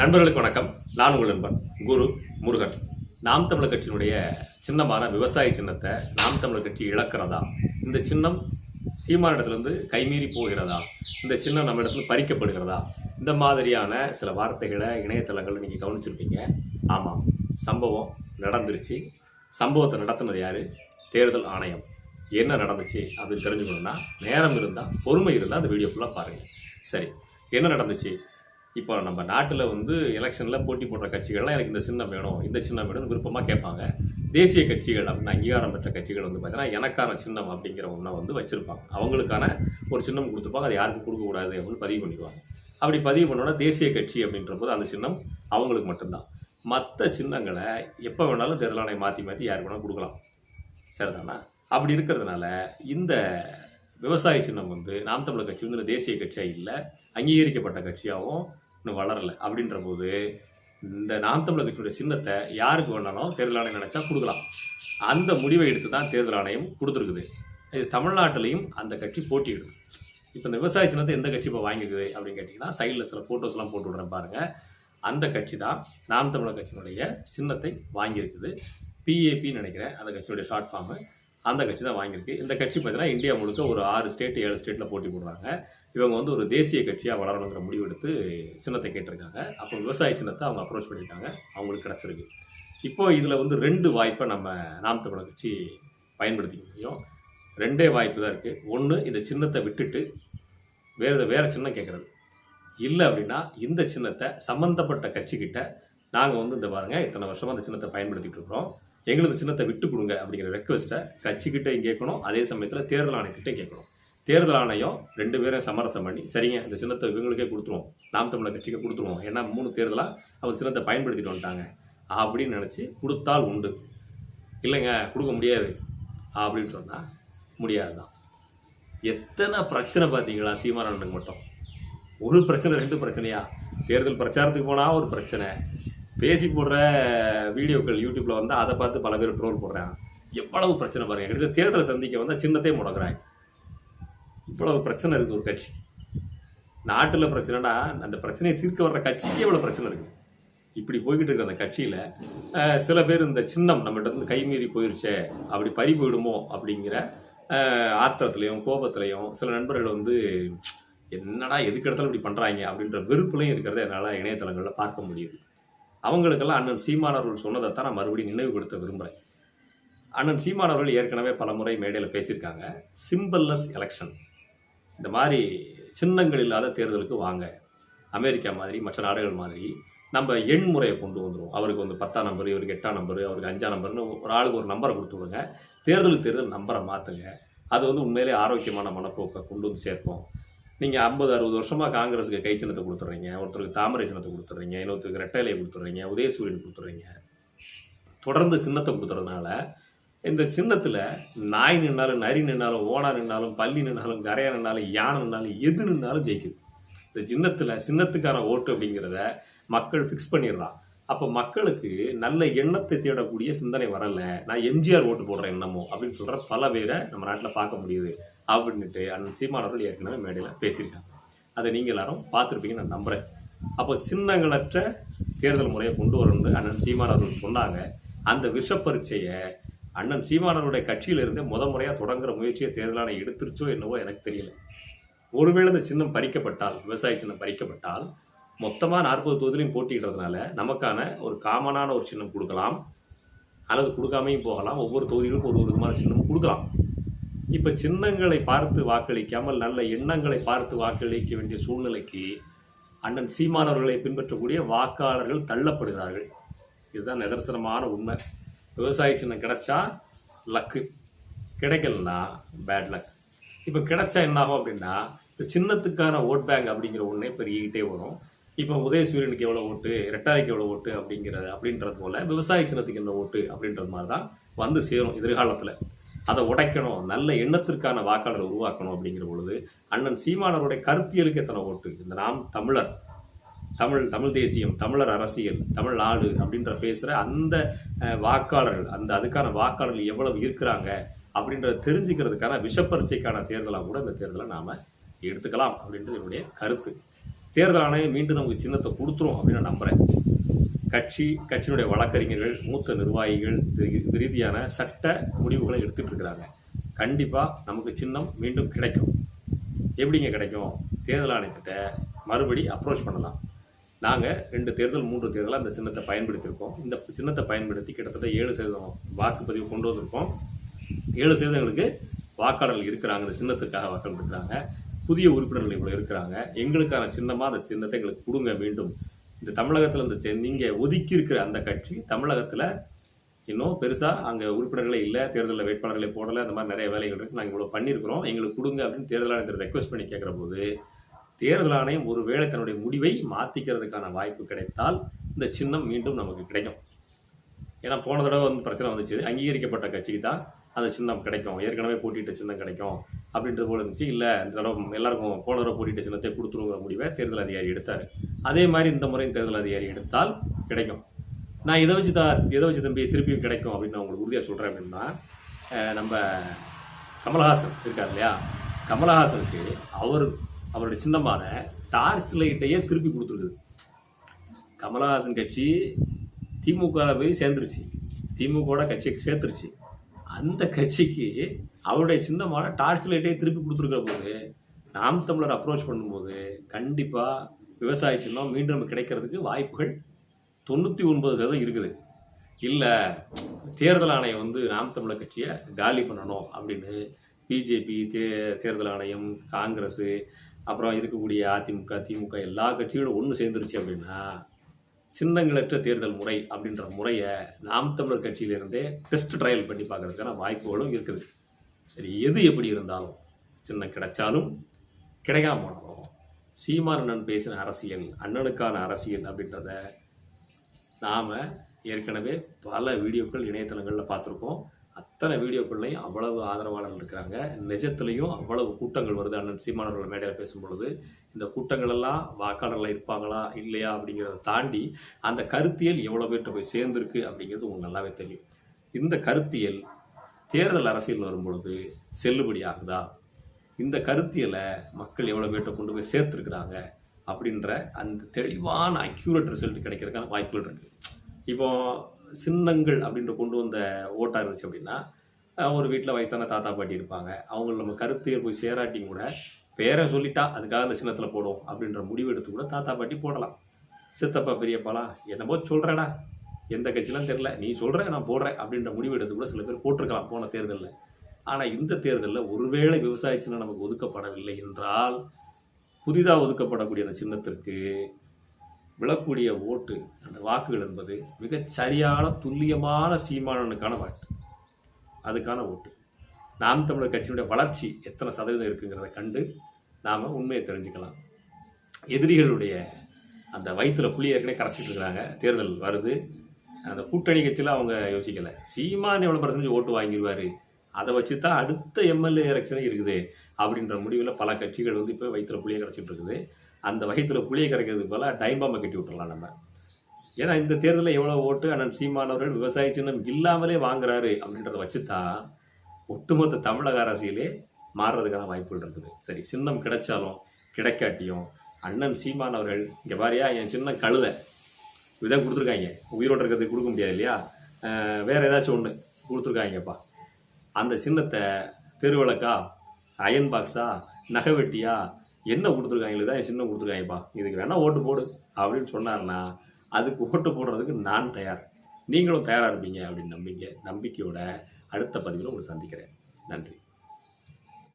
நண்பர்களுக்கு வணக்கம். நான் உங்கள் நண்பன் குரு முருகன். நாம் தமிழர் கட்சியினுடைய சின்னமான விவசாய சின்னத்தை நாம் தமிழர் கட்சி இழக்கிறதா? இந்த சின்னம் சீமானிடத்திலிருந்து கைமீறி போகிறதா? இந்த சின்னம் நம்ம இடத்துல பறிக்கப்படுகிறதா? இந்த மாதிரியான சில வார்த்தைகளை இணையதளங்களில் நீங்கள் கவனிச்சிருப்பீங்க. ஆமாம் சம்பவம் நடந்துருச்சு. சம்பவத்தை நடத்தினது யார்? தேர்தல் ஆணையம். என்ன நடந்துச்சு அப்படின்னு தெரிஞ்சுக்கணும்னா நேரம் இருந்தால் பொறுமை இருந்தால் அந்த வீடியோ ஃபுல்லாக பாருங்கள் சரி என்ன நடந்துச்சு? இப்போ நம்ம நாட்டில் வந்து எலெக்ஷனில் போட்டி போடுற கட்சிகள்லாம் எனக்கு இந்த சின்னம் வேணும் இந்த சின்னம் வேணும்னு விருப்பமாக கேட்பாங்க. தேசிய கட்சிகள் அப்படின்னு அங்கீகாரம் பெற்ற கட்சிகள் வந்து பார்த்தீங்கன்னா எனக்கான சின்னம் அப்படிங்கிற ஒன்றை வந்து வச்சுருப்பாங்க. அவங்களுக்கான ஒரு சின்னம் கொடுத்துப்பாங்க அதை யாருக்கும் கொடுக்கக்கூடாது அப்படின்னு பதிவு பண்ணிடுவாங்க. அப்படி பதிவு பண்ணோன்னா தேசிய கட்சி அப்படின்ற போது அந்த சின்னம் அவங்களுக்கு மட்டும்தான். மற்ற சின்னங்களை எப்போ வேணாலும் தேர்தல் மாற்றி மாற்றி யாருக்கு வேணாலும் கொடுக்கலாம். சரிதானா? அப்படி இருக்கிறதுனால இந்த விவசாய சின்னம் வந்து நாம் தமிழர் கட்சி வந்து தேசிய கட்சியாக இல்லை அங்கீகரிக்கப்பட்ட கட்சியாகவும் இன்னும் வளரலை. அப்படின்ற போது இந்த நாம் தமிழர் கட்சியுடைய சின்னத்தை யாருக்கு வேணாலும் தேர்தல் ஆணையம் நினைச்சா கொடுக்கலாம். அந்த முடிவை எடுத்து தான் தேர்தல் ஆணையம் கொடுத்துருக்குது. இது தமிழ்நாட்டிலையும் அந்த கட்சி போட்டியிடுது. இப்போ இந்த விவசாய சின்னத்தை எந்த கட்சி இப்போ வாங்கிக்குது அப்படின்னு கேட்டிங்கன்னா சைடில் சில ஃபோட்டோஸ்லாம் போட்டு விட்றேன் பாருங்கள் அந்த கட்சி தான் நாம் தமிழர் கட்சியினுடைய சின்னத்தை வாங்கியிருக்குது. பிஏபின்னு நினைக்கிறேன். அந்த கட்சியுடைய ஷார்ட் ஃபார்மு அந்த கட்சி தான் வாங்கியிருக்கு. இந்த கட்சி பார்த்தீங்கன்னா இந்தியா முழுக்க ஒரு ஆறு ஸ்டேட் ஏழு ஸ்டேட்டில் போட்டி போடுறாங்க. இவங்க வந்து ஒரு தேசிய கட்சியாக வளரணுங்கிற முடிவு எடுத்து சின்னத்தை கேட்டிருக்காங்க. அப்போ விவசாய சின்னத்தை அவங்க அப்ரோச் பண்ணியிருக்காங்க. அவங்களுக்கு கிடச்சிருக்கு. இப்போ இதில் வந்து ரெண்டு வாய்ப்பை நம்ம நாம் தமிழக கட்சி பயன்படுத்திக்க முடியும். ரெண்டே வாய்ப்பு தான் இருக்குது ஒன்று இந்த சின்னத்தை விட்டுட்டு வேறு வேறு சின்னம் கேட்குறது இல்லை அப்படின்னா இந்த சின்னத்தை சம்மந்தப்பட்ட கட்சிக்கிட்ட நாங்கள் வந்து இந்த பாருங்கள் இத்தனை வருஷமாக அந்த சின்னத்தை பயன்படுத்திகிட்டு இருக்கிறோம். எங்களுக்கு சின்னத்தை விட்டு கொடுங்க அப்படிங்கிற ரெக்வஸ்ட்டை கட்சிக்கிட்டையும் கேட்கணும் அதே சமயத்தில் தேர்தல் ஆணையத்திட்டையும் கேட்கணும். தேர்தல் ஆணையம் ரெண்டு பேரும் சமரசம் பண்ணி சரிங்க இந்த சின்னத்தை இவங்களுக்கே கொடுத்துருவோம் நாம் தமிழர் கட்சிக்கு கொடுத்துருவோம் ஏன்னா மூணு தேர்தலாக அவங்க சின்னத்தை பயன்படுத்திட்டு வந்துட்டாங்க அப்படின்னு நினச்சி கொடுத்தால் உண்டு. இல்லைங்க கொடுக்க முடியாது அப்படின்னு சொன்னால் முடியாது தான் எத்தனை பிரச்சனை பார்த்தீங்களா சீமானனுக்கு மட்டும்? ஒரு பிரச்சனை ரெண்டு பிரச்சனையா? தேர்தல் பிரச்சாரத்துக்கு போனால் ஒரு பிரச்சனை பேசி போடுற வீடியோக்கள் யூடியூப்பில் வந்தால் அதை பார்த்து பல பேர் ட்ரோல் போடுறாங்க. எவ்வளவு பிரச்சனை பாருங்க. எடுத்து தேர்தலை சந்திக்க வந்தால் சின்னத்தையும் முடக்கிறாங்க. இவ்வளவு பிரச்சனை இருக்குது ஒரு கட்சி நாட்டில் பிரச்சனைனா அந்த பிரச்சனையை தீர்க்க வர்ற கட்சிக்கு இவ்வளோ பிரச்சனை இருக்குது இப்படி போய்கிட்டு இருக்கிற அந்த கட்சியில் சில பேர் இந்த சின்னம் நம்மகிட்ட இருந்து கைமீறி போயிருச்சே அப்படி பறி போயிடுமோ அப்படிங்கிற ஆத்திரத்துலையும் கோபத்துலையும் சில நண்பர்கள் வந்து என்னடா எதுக்கு இடத்துல இப்படி பண்ணுறாங்க அப்படின்ற வெறுப்புலையும் இருக்கிறத என்னால் இணையதளங்களில் பார்க்க முடியுது. அவங்களுக்கெல்லாம் அண்ணன் சீமானவர்கள் சொன்னதை தான் நான் மறுபடியும் நினைவுபடுத்த விரும்புகிறேன் அண்ணன் சீமானவர்கள் ஏற்கனவே பல முறை மேடையில் பேசியிருக்காங்க. சிம்பிள்லெஸ் எலெக்ஷன் இந்த மாதிரி சின்னங்கள் இல்லாத தேர்தலுக்கு வாங்க. அமெரிக்கா மாதிரி மற்ற நாடுகள் மாதிரி நம்ம எண் முறையை கொண்டு வந்துடும் அவருக்கு வந்து பத்தாம் நம்பர் இவருக்கு எட்டாம் நம்பர் அவருக்கு அஞ்சாம் நம்பர்னு ஒரு ஆளுக்கு ஒரு நம்பரை கொடுத்து விடுங்க. தேர்தலுக்கு தேர்தல் நம்பரை மாற்றுங்க அது வந்து உண்மையிலே ஆரோக்கியமான மனப்போக்கை கொண்டு வந்து சேர்ப்போம் நீங்கள் ஐம்பது அறுபது வருஷமாக காங்கிரஸுக்கு கை சின்னத்தை கொடுத்துட்றீங்க ஒருத்தருக்கு தாமரை சின்னத்தை கொடுத்துட்றீங்க இன்னொருத்தருக்கு ரெட்டைலையை கொடுத்துட்றீங்க உதயசூரியன் கொடுத்துட்றீங்க. தொடர்ந்து சின்னத்தை கொடுத்துறதுனால இந்த சின்னத்தில் நாய் நின்னாலும் நரி நின்னாலும் ஓனா நின்னாலும் பள்ளி நின்னாலும் கரையா நின்னாலும் யானை நின்னாலும் எது நின்னாலும் ஜெயிக்குது. இந்த சின்னத்தில் சின்னத்துக்கான ஓட்டு அப்படிங்கிறத மக்கள் ஃபிக்ஸ் பண்ணிடுறான் அப்போ மக்களுக்கு நல்ல எண்ணத்தை தேடக்கூடிய சிந்தனை வரல. நான் எம்ஜிஆர் ஓட்டு போடுறேன் என்னமோ அப்படின்னு சொல்கிற பல பேரை நம்ம நாட்டில் பார்க்க முடியுது. அப்படின்ட்டு அண்ணன் சீமானவர்கள் ஏற்கனவே மேடையில் பேசியிருக்காங்க. அதை நீங்கள் எல்லாரும் பார்த்துருப்பீங்கன்னு நான் நம்புகிறேன் அப்போ சின்னங்களற்ற தேர்தல் முறையை கொண்டு வரணும்னு அண்ணன் சீமானவர்கள் சொன்னாங்க. அந்த விஷப்பரீட்சையை அண்ணன் சீமானவருடைய கட்சியிலிருந்தே முத முறையாக தொடங்குற முயற்சியை தேர்தல் ஆணையம் எடுத்துருச்சோ என்னவோ எனக்கு தெரியல. ஒருவேளை இந்த சின்னம் பறிக்கப்பட்டால் விவசாய சின்னம் பறிக்கப்பட்டால் மொத்தமாக நாற்பது தொகுதியிலையும் போட்டிக்கிறதுனால நமக்கான ஒரு காமனான ஒரு சின்னம் கொடுக்கலாம். அல்லது கொடுக்காமையும் போகலாம். ஒவ்வொரு தொகுதிகளுக்கும் ஒரு ஒரு விதமான சின்னமும் கொடுக்கலாம். இப்போ சின்னங்களை பார்த்து வாக்களிக்காமல் நல்ல எண்ணங்களை பார்த்து வாக்களிக்க வேண்டிய சூழ்நிலைக்கு அண்ணன் சீமானவர்களை பின்பற்றக்கூடிய வாக்காளர்கள் தள்ளப்படுகிறார்கள். இதுதான் நிதர்சனமான உண்மை. விவசாய சின்னம் கிடைச்சா லக்கு கிடைக்கலன்னா பேட் லக் இப்போ கிடைச்சா என்ன ஆகும் அப்படின்னா இந்த சின்னத்துக்கான ஓட் பேங்க் அப்படிங்கிற ஒன்றே பெருகிக்கிட்டே வரும். இப்போ உதயசூரியனுக்கு எவ்வளோ ஓட்டு ரெட்டாரிக்கு எவ்வளோ ஓட்டு அப்படிங்கிறது அப்படின்றது போல் விவசாய சின்னத்துக்கு என்ன ஓட்டு அப்படின்றது மாதிரி தான் வந்து சேரும் எதிர்காலத்தில். அதை உடைக்கணும் நல்ல எண்ணத்திற்கான வாக்காளரை உருவாக்கணும் அப்படிங்கிற பொழுது அண்ணன் சீமானவருடைய கருத்தியலுக்கு எத்தனை ஓட்டு? இந்த நாம் தமிழர் தமிழ் தமிழ் தேசியம் தமிழர் அரசியல் தமிழ் நாடு அப்படின்ற பேசுகிற அந்த வாக்காளர்கள் அந்த அதுக்கான வாக்காளர்கள் எவ்வளவு இருக்கிறாங்க அப்படின்றத தெரிஞ்சுக்கிறதுக்கான விஷப்பரிசைக்கான தேர்தலாக கூட இந்த தேர்தலை நாம் எடுத்துக்கலாம் அப்படின்றது என்னுடைய கருத்து. தேர்தல் ஆணையம் மீண்டும் நமக்கு சின்னத்தை கொடுத்துரும் அப்படின்னு நான் நம்புகிறேன் கட்சி கட்சியினுடைய வழக்கறிஞர்கள் மூத்த நிர்வாகிகள் இது ரீதியான சட்ட முடிவுகளை எடுத்துட்டு இருக்கிறாங்க. கண்டிப்பாக நமக்கு சின்னம் மீண்டும் கிடைக்கும். எப்படிங்க கிடைக்கும்? தேர்தல் ஆணையத்திட்ட மறுபடி அப்ரோச் பண்ணலாம். நாங்கள் ரெண்டு தேர்தல் மூன்று தேர்தலாக அந்த சின்னத்தை பயன்படுத்தியிருக்கோம். இந்த சின்னத்தை பயன்படுத்தி கிட்டத்தட்ட ஏழு சதவீதம் வாக்குப்பதிவு கொண்டு வந்திருக்கோம். ஏழு சதவீதங்களுக்கு வாக்காளர்கள் இருக்கிறாங்க. இந்த சின்னத்துக்காக வாக்கள் இருக்கிறாங்க புதிய உறுப்பினர்கள் இவ்வளோ இருக்கிறாங்க. எங்களுக்கான சின்னமாக அந்த சின்னத்தை எங்களுக்கு கொடுங்க மீண்டும். இந்த தமிழகத்தில் இந்த நீங்கள் ஒதுக்கி இருக்கிற அந்த கட்சி தமிழகத்தில் இன்னும் பெருசாக அங்கே உறுப்பினர்களே இல்லை தேர்தலில் வேட்பாளர்களே போடலை அந்த மாதிரி நிறைய வேலைகள் இருக்குது நாங்கள் இவ்வளோ பண்ணியிருக்கிறோம். எங்களுக்கு கொடுங்க அப்படின்னு தேர்தல் ஆணையத்தை ரெக்வஸ்ட் பண்ணி கேட்குற போது தேர்தல் ஆணையம் ஒரு வேளை தன்னுடைய முடிவை மாற்றிக்கிறதுக்கான வாய்ப்பு கிடைத்தால் இந்த சின்னம் மீண்டும் நமக்கு கிடைக்கும். ஏன்னா போன தடவை வந்து பிரச்சனை வந்துச்சு. அங்கீகரிக்கப்பட்ட கட்சிக்கு தான் அந்த சின்னம் கிடைக்கும். ஏற்கனவே போட்டிட்ட சின்னம் கிடைக்கும். அப்படின்றது போல இருந்துச்சு. இல்லை இந்த தடவை எல்லாருக்கும் போன தடவை போட்டியிட்ட சின்னத்தை கொடுத்துருங்கிற முடிவை தேர்தல் அதிகாரி எடுத்தார். அதே மாதிரி இந்த முறையும் தேர்தல் அதிகாரி எடுத்தால் கிடைக்கும். நான் இதை வச்சு தான் இதை வச்சு தம்பி திருப்பியும் கிடைக்கும் அப்படின்னு நான் உங்களுக்கு உறுதியாக சொல்கிறேன் அப்படின்னா நம்ம கமலஹாசன் இருக்கார் இல்லையா? கமலஹாசனுக்கு அவர் அவருடைய சின்னமான டார்ச் லைட்டையே திருப்பி கொடுத்துருக்குது. கமலஹாசன் கட்சி திமுக போய் சேர்ந்துருச்சு. திமுகவோட கட்சியை சேர்த்துருச்சு. அந்த கட்சிக்கு அவருடைய சின்னமான டார்ச் லைட்டே திருப்பி கொடுத்துருக்கிற போது நாம் தமிழர் அப்ரோச் பண்ணும்போது கண்டிப்பாக விவசாய சின்னம் மீண்டும் நமக்கு கிடைக்கிறதுக்கு வாய்ப்புகள் தொண்ணூற்றி ஒன்பது சதவீதம் இருக்குது. இல்லை தேர்தல் ஆணையம் வந்து நாம் தமிழர் கட்சியை காலி பண்ணணும் அப்படின்னு பிஜேபி தே தேர்தல் ஆணையம் காங்கிரஸ் அப்புறம் இருக்கக்கூடிய அதிமுக திமுக எல்லா கட்சியோட ஒன்று சேர்ந்துருச்சு அப்படின்னா சின்னங்களற்ற தேர்தல் முறை அப்படின்ற முறையை நாம் தமிழர் கட்சியிலிருந்தே டெஸ்ட் ட்ரையல் பண்ணி பார்க்கறதுக்கான வாய்ப்புகளும் இருக்குது. சரி எது எப்படி இருந்தாலும் சின்னம் கிடைச்சாலும் கிடைக்காம போனாலும் சீமான் அண்ணன் பேசின அரசியல் அண்ணனுக்கான அரசியல் அப்படின்றத நாம் ஏற்கனவே பல வீடியோக்கள் இணையதளங்களில் பார்த்துருக்கோம். அத்தனை வீடியோக்கள்லையும் அவ்வளவு ஆதரவாளர்கள் இருக்கிறாங்க. நிஜத்துலையும் அவ்வளவு கூட்டங்கள் வருது. அண்ணன் சீமானவர்கள் மேடையில் பேசும் பொழுது இந்த கூட்டங்கள் எல்லாம் வாக்காளர்கள் இருப்பாங்களா இல்லையா அப்படிங்கிறத தாண்டி அந்த கருத்தியல் எவ்வளோ பேர்கிட்ட போய் சேர்ந்துருக்கு அப்படிங்கிறது உங்களுக்கு நல்லாவே தெரியும். இந்த கருத்தியல் தேர்தல் அரசியல் வரும்பொழுது செல்லுபடி ஆகுதா? இந்த கருத்தியலை மக்கள் எவ்வளோ பேர்கிட்ட கொண்டு போய் சேர்த்துருக்குறாங்க அப்படின்ற அந்த தெளிவான அக்யூரேட் ரிசல்ட் கிடைக்கிறதுக்கான வாய்ப்புகள் இருக்குது இப்போ சின்னங்கள் அப்படின்ற கொண்டு வந்த ஓட்டாக இருந்துச்சு அப்படின்னா ஒரு வீட்டில் வயசான தாத்தா பாட்டி இருப்பாங்க. அவங்கள நம்ம கருத்து போய் சேராட்டியும் கூட பேரை சொல்லிட்டா அதுக்காக அந்த சின்னத்தில் போடும் அப்படின்ற முடிவு எடுத்து கூட தாத்தா பாட்டி போடலாம். சித்தப்பா பெரியப்பாலாம் என்னமோ சொல்கிறேடா எந்த கட்சிலாம் தெரில நீ சொல்கிற நான் போடுறேன் அப்படின்ற முடிவு எடுத்து கூட சில பேர் போட்டிருக்கலாம் போன தேர்தலில். ஆனால் இந்த தேர்தலில் ஒருவேளை விவசாய சின்னம் நமக்கு ஒதுக்கப்படவில்லை என்றால் புதிதாக ஒதுக்கப்படக்கூடிய அந்த சின்னத்திற்கு விழக்கூடிய ஓட்டு அந்த வாக்குகள் என்பது மிகச் சரியான துல்லியமான சீமானனுக்கான வாக்கு. அதுக்கான ஓட்டு. நாம் தமிழர் கட்சியினுடைய வளர்ச்சி எத்தனை சதவீதம் இருக்குங்கிறத கண்டு நாம் உண்மையை தெரிஞ்சுக்கலாம். எதிரிகளுடைய அந்த வயிற்றுல புளி ஏற்கனவே கரைச்சிட்டு இருக்கிறாங்க. தேர்தல் வருது. அந்த கூட்டணி கட்சியில் அவங்க யோசிக்கலை. சீமான் எவ்வளோ பர்சன்டேஜ் ஓட்டு வாங்கிடுவார் அதை வச்சு தான் அடுத்த எம்எல்ஏ எலெக்ஷனே இருக்குது. அப்படின்ற முடிவில் பல கட்சிகள் வந்து இப்போ வயிற்றில் புளியை கரைச்சிட்டு இருக்குது. அந்த வயிற்றுல புளியை கரைக்கிறதுக்கு போல டைம் பாம்பை கட்டி விட்டுறலாம் நம்ம. ஏன்னா இந்த தேர்தலில் எவ்வளோ ஓட்டு அண்ணன் சீமானவர்கள் விவசாய சின்னம் இல்லாமலே வாங்குறாரு அப்படின்றத வச்சு தான் ஒட்டுமொத்த தமிழக அரசியலே மாறுறதுக்கான வாய்ப்புகள் இருக்குது. சரி சின்னம் கிடைச்சாலும் கிடைக்காட்டியும் அண்ணன் சீமான் அவர்கள் இங்கே பாரியா என் சின்ன கழுதை. இதான் கொடுத்துருக்காங்க. உயிரோட இருக்கிறதுக்கு கொடுக்க முடியாது இல்லையா? வேறு ஏதாச்சும் ஒன்று கொடுத்துருக்காங்கப்பா. அந்த சின்னத்தை தெருவிளக்கா அயன் பாக்ஸா நகைவெட்டியா என்ன கொடுத்துருக்காங்களே தான் என் கொடுத்துருக்காங்கப்பா. இதுக்கு வேணால் ஓட்டு போடு அப்படின்னு சொன்னார்னா அதுக்கு ஓட்டு போடுறதுக்கு நான் தயார். நீங்களும் தயாராக இருப்பீங்க அப்படின்னு நம்பிக்கை நம்பிக்கையோட அடுத்த பதிவில் உங்களை சந்திக்கிறேன். நன்றி.